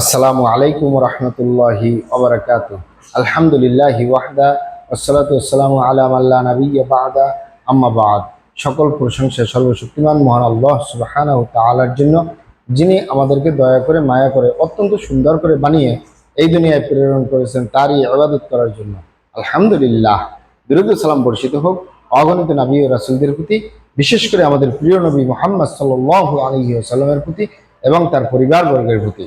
আসসালামু আলাইকুম রহমতুল্লাহি ওবরাকাত আলহামদুলিল্লাহ ওয়াহদা আসসালাতু আসসালামু আলা আল্লাহ নবিয়্যা বাদা। আম্মা বাদ। সকল প্রশংসা সর্বশক্তিমান মহান আল্লাহ সুবহানাহু তাআলার জন্য, যিনি আমাদেরকে দয়া করে, মায়া করে, অত্যন্ত সুন্দর করে বানিয়ে এই দুনিয়ায় প্রেরণ করেছেন তারই ইবাদত করার জন্য। আলহামদুলিল্লাহ। বিরুদ্ধ সালাম বর্ষিত হোক অগণিত নবী ও রাসূলদের প্রতি, বিশেষ করে আমাদের প্রিয় নবী মোহাম্মদ আলাইহি ওয়াসাল্লামের প্রতি এবং তার পরিবারবর্গের প্রতি।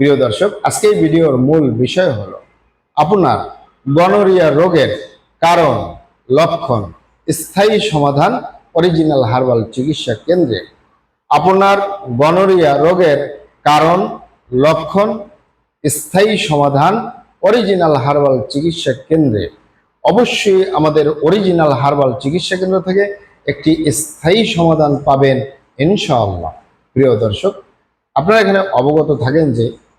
প্রিয় দর্শক, আজকে এই ভিডিওর মূল বিষয় হল আপনার গনোরিয়া রোগের কারণ, লক্ষণ, স্থায়ী সমাধান অরিজিনাল হার্বাল চিকিৎসা কেন্দ্রে আপনার গনোরিয়া রোগের কারণ, লক্ষণ, স্থায়ী সমাধান অরিজিনাল হার্বাল চিকিৎসা কেন্দ্রে। অবশ্যই আমাদের অরিজিনাল হার্বাল চিকিৎসা কেন্দ্র থেকে একটি স্থায়ী সমাধান পাবেন, ইনশাআল্লাহ। প্রিয় দর্শক, আপনারা এখানে অবগত থাকেন যে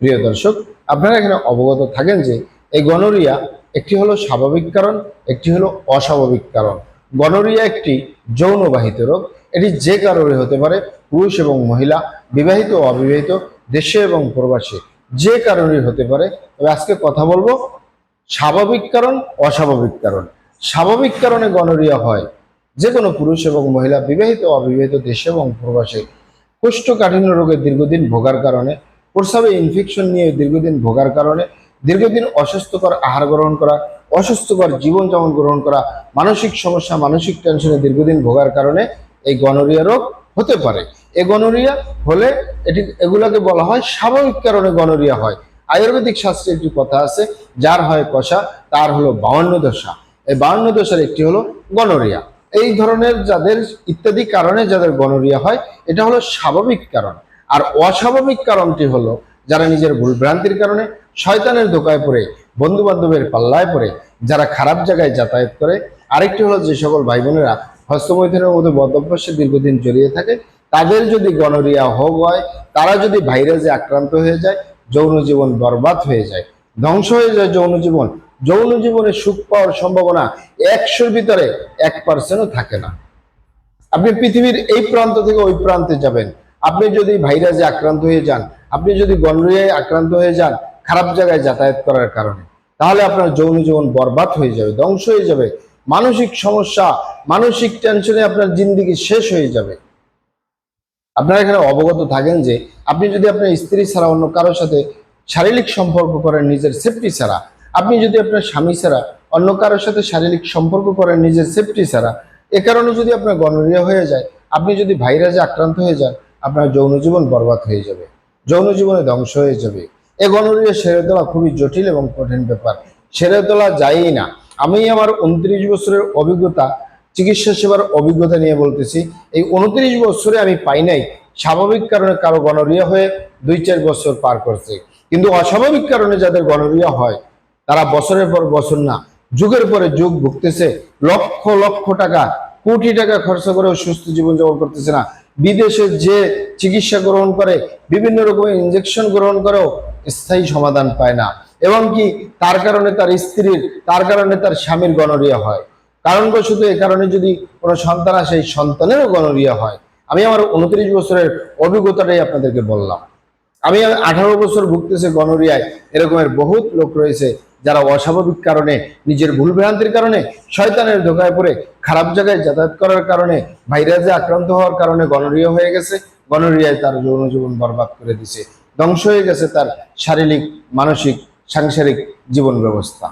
প্রিয় দর্শক, আপনারা এখানে অবগত থাকেন যে এই গনোরিয়া একটি হলো স্বাভাবিক কারণ, একটি হলো অস্বাভাবিক কারণ। গনোরিয়া একটি যৌনবাহিত রোগ। এটি যে কারণে হতে পারে, পুরুষ এবং মহিলা, বিবাহিত ও অবিবাহিত, দেশে এবং প্রবাসে। যে কারণে হতে পারে। তবে আজকে কথা বলব স্বাভাবিক কারণ, অস্বাভাবিক কারণ। স্বাভাবিক কারণে গনোরিয়া হয় যে কোনো পুরুষ এবং মহিলা, বিবাহিত অবিবাহিত, দেশে এবং প্রবাসে। কোষ্ঠকাঠিন্য রোগে দীর্ঘদিন ভোগার কারণে প্রস্রাবে ইনফেকশন নিয়ে দীর্ঘদিন ভোগার কারণে দীর্ঘদিন অস্বাস্থ্যকর আহার গ্রহণ করা, অস্বাস্থ্যকর জীবনযাপন গ্রহণ করা, মানসিক সমস্যা, মানসিক টেনশনে দীর্ঘদিন ভোগার কারণে এই গনোরিয়া রোগ হতে পারে। এই গনোরিয়া হলে এটি, এগুলোকে বলা হয় স্বাভাবিক কারণে গনোরিয়া হয়। আয়ুর্বেদিক শাস্ত্রে একটি কথা আছে, যার হয় কষা, তার হলো বাউন্ন দশা। এই বাউন্ন দশার একটি হলো গনোরিয়া এই ধরনের যাদের ইত্যাদি কারণে যাদের গনোরিয়া হয়, এটা হলো স্বাভাবিক কারণ। আর অস্বাভাবিক কারণটি হলো যারা নিজের ভুলভ্রান্তির কারণে শয়তানের ধোকায় পড়ে বন্ধু বান্ধবের পাল্লায় পড়ে, যারা খারাপ জায়গায় যাতায়াত করে, আরেকটি হলো যে সকল ভাই বোনেরা হস্তমৈথুনের মধ্যে বদভ্যাসে দীর্ঘদিন জড়িয়ে থাকে, তাদের যদি গনোরিয়া হোক হয়, তারা যদি ভাইরাসে আক্রান্ত হয়ে যায়, যৌন জীবন বরবাদ হয়ে যায়। ধ্বংস হয়ে যায় যৌন জীবন। যৌন জীবনে সুখ পাওয়ার সম্ভাবনা একশোর ভিতরে এক পার্সেন্টও থাকে না। আপনি পৃথিবীর এই প্রান্ত থেকে ওই প্রান্তে যাবেন। আপনি যদি ভাইরাসে আক্রান্ত হয়ে যান, আপনি যদি গনরিয়ায় আক্রান্ত হয়ে যান, খারাপ জায়গায় যাতায়াত করার কারণে, তাহলে আপনার যৌন জীবন বরবাদ হয়ে যাবে, ধ্বংস হয়ে যাবে। মানসিক সমস্যা, মানসিক টেনশনে আপনার জিন্দিগি শেষ হয়ে যাবে। আপনারা এখানে অবগত থাকেন যে, আপনি যদি আপনার স্ত্রী ছাড়া অন্য কারোর সাথে শারীরিক সম্পর্ক করেন নিজের সেফটি ছাড়া, আপনি যদি আপনার স্বামী ছাড়া অন্য কারোর সাথে শারীরিক সম্পর্ক করেন নিজের সেফটি ছাড়া, এ কারণে যদি আপনার গনোরিয়া হয়ে যায়, আপনি যদি ভাইরাসে আক্রান্ত হয়ে যান আপনার যৌন জীবন বরবাদ হয়ে যাবে, যৌন জীবনে ধ্বংস হয়ে যাবে। এ গণরিয়া সেরে তোলা খুবই জটিল এবং কঠিন ব্যাপার। সেরে তোলা যায়ই না। আমি আমার উনত্রিশ বছরের অভিজ্ঞতা, চিকিৎসা সেবার অভিজ্ঞতা নিয়ে বলতেছি, এই উনত্রিশ বছরে আমি পাই নাই। স্বাভাবিক কারণে কারও গণরিয়া হয়ে দুই চার বছর পার করছে। কিন্তু অস্বাভাবিক কারণে যাদের গণরিয়া হয়, তারা বছরের পর বছর না, যুগের পরে যুগ ভুগতেছে। লক্ষ লক্ষ টাকা, কোটি টাকা খরচ করেও সুস্থ জীবনযাপন করতেছে না। বিদেশে যে চিকিৎসা গ্রহণ করে, বিভিন্ন রকমের ইঞ্জেকশন গ্রহণ করেও স্থায়ী সমাধান পায় না। এবং কি, তার কারণে তার স্ত্রীর, তার কারণে তার স্বামীর গণরিয়া হয়। কারণবশত এ কারণে যদি কোনো সন্তান আসে সন্তানেরও গণরিয়া হয়। আমি আমার উনত্রিশ বছরের অভিজ্ঞতাটাই আপনাদেরকে বললাম। আমি আঠারো বছর ভুগতেছে গণরিয়ায় এরকমের বহুত লোক রয়েছে যারা অস্বাভাবিক কারণে, নিজের ভুল ভ্রান্তির কারণে, শয়তানের ধোকায় পড়ে খারাপ জায়গায় যাতায়াত করার কারণে, ভাইরাসে আক্রান্ত হওয়ার কারণে গণরিয়া হয়ে গেছে। গণরিয়ায় তার যৌন জীবন বরবাদ করে দিছে। ধ্বংস হয়ে গেছে তার শারীরিক, মানসিক, সাংসারিক জীবন ব্যবস্থা।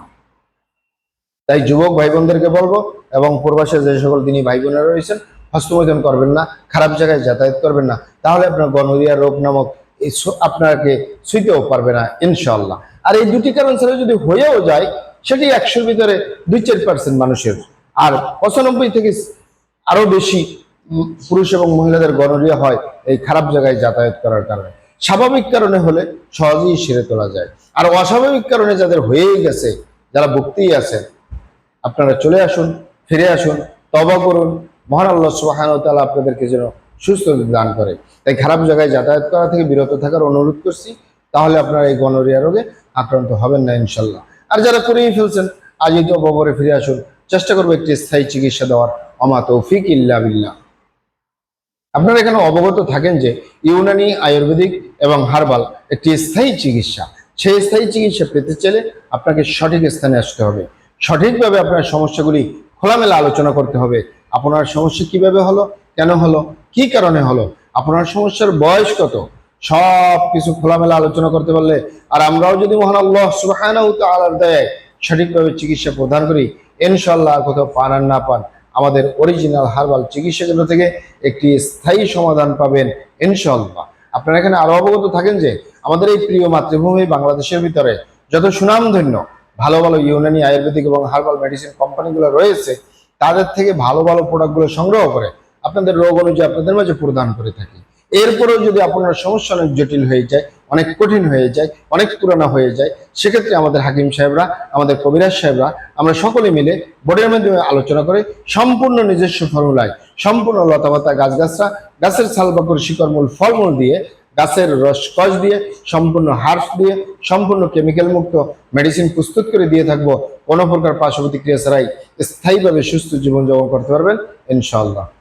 তাই যুবক ভাই বোনদেরকে বলব এবং প্রবাসে যে সকল তিনি ভাই বোনেরা রয়েছেন, হস্তমৈথন করবেন না, খারাপ জায়গায় যাতায়াত করবেন না। তাহলে আপনার গনোরিয়া রোগ নামক এই আপনাকে ছুঁতেও পারবে না ইনশাল্লাহ আর এই দুটি কারণ ছাড়া যদি হয়েও যায়, সেটি একশোর ভিতরে দুই চার পার্সেন্ট মানুষের। আর পঁচানব্বই থেকে আরও বেশি পুরুষ এবং মহিলাদের গনোরিয়া হয় এই খারাপ জায়গায় যাতায়াত করার কারণে। স্বাভাবিক কারণে হলে সহজেই সেরে তোলা যায়। আর অস্বাভাবিক কারণে যাদের হয়েই গেছে, যারা ভুগতেই আছেন, আপনারা চলে আসুন, ফিরে আসুন তবা করুন। মহান আল্লাহ সুবাহান তাআলা আপনাদেরকে যেন সুস্থ দান করে। তাই খারাপ জায়গায় যাতায়াত করা থেকে বিরত থাকার অনুরোধ করছি। তাহলে আপনারা এই গনোরিয়া রোগে আক্রান্ত হবেন না, ইনশাল্লাহ। আর যারা করেই ফেলছেন আজই তো অবরে ফিরে আসুন। চেষ্টা করব একটি স্থায়ী চিকিৎসা দেওয়ার। অমা তৌফিক ইল্লা বিল্লাহ। আপনারা এখানে অবগত থাকেন যে ইউনানি, আয়ুর্বেদিক এবং হার্বাল একটি স্থায়ী চিকিৎসা। সেই স্থায়ী চিকিৎসা পেতে চাইলে আপনাকে সঠিক স্থানে আসতে হবে। সঠিকভাবে আপনার সমস্যাগুলি খোলামেলা আলোচনা করতে হবে। আপনার সমস্যা কীভাবে হলো? কেন হলো? কি কারণে হলো? আপনার সমস্যার বয়স কত? সব কিছু খোলামেলা আলোচনা করতে পারলে, আর আমরাও যদি মহান আল্লাহ তাআলার দয়ায় সঠিকভাবে চিকিৎসা প্রদান করি ইনশাল্লাহ কোথাও পান আর না পান, আমাদের অরিজিনাল হার্বাল চিকিৎসা কেন্দ্র থেকে একটি স্থায়ী সমাধান পাবেন ইনশাল্লাহ আপনারা এখানে আরও অবগত থাকেন যে, আমাদের এই প্রিয় মাতৃভূমি বাংলাদেশের ভিতরে যত সুনামধন্য, ভালো ভালো ইউনানি আয়ুর্বেদিক এবং হার্বাল মেডিসিন কোম্পানিগুলো রয়েছে, তাদের থেকে ভালো ভালো প্রোডাক্টগুলো সংগ্রহ করে আপনাদের রোগ অনুযায়ী আপনাদের মাঝে প্রদান করে থাকি। এরপরেও যদি আপনার সমস্যা অনেক জটিল হয়ে যায়, অনেক কঠিন হয়ে যায়, অনেক পুরানো হয়ে যায়, সেক্ষেত্রে আমাদের হাকিম সাহেবরা, আমাদের কবিরাজ সাহেবরা, আমরা সকলে মিলে বোর্ডের মাধ্যমে আলোচনা করে সম্পূর্ণ নিজস্ব ফর্মুলায়, সম্পূর্ণ লতাপাতা গাছগাছরা গাছের ছালবাকর শিকড়মূল ফলমূল দিয়ে, গাছের রস কষ দিয়ে, সম্পূর্ণ হার্স দিয়ে, সম্পূর্ণ কেমিক্যাল মুক্ত মেডিসিন প্রস্তুত করে দিয়ে থাকব। কোনো প্রকার পার্শ্ব প্রতিক্রিয়া ছাড়াই স্থায়ীভাবে সুস্থ জীবনযাপন করতে পারবেন, ইনশাআল্লাহ।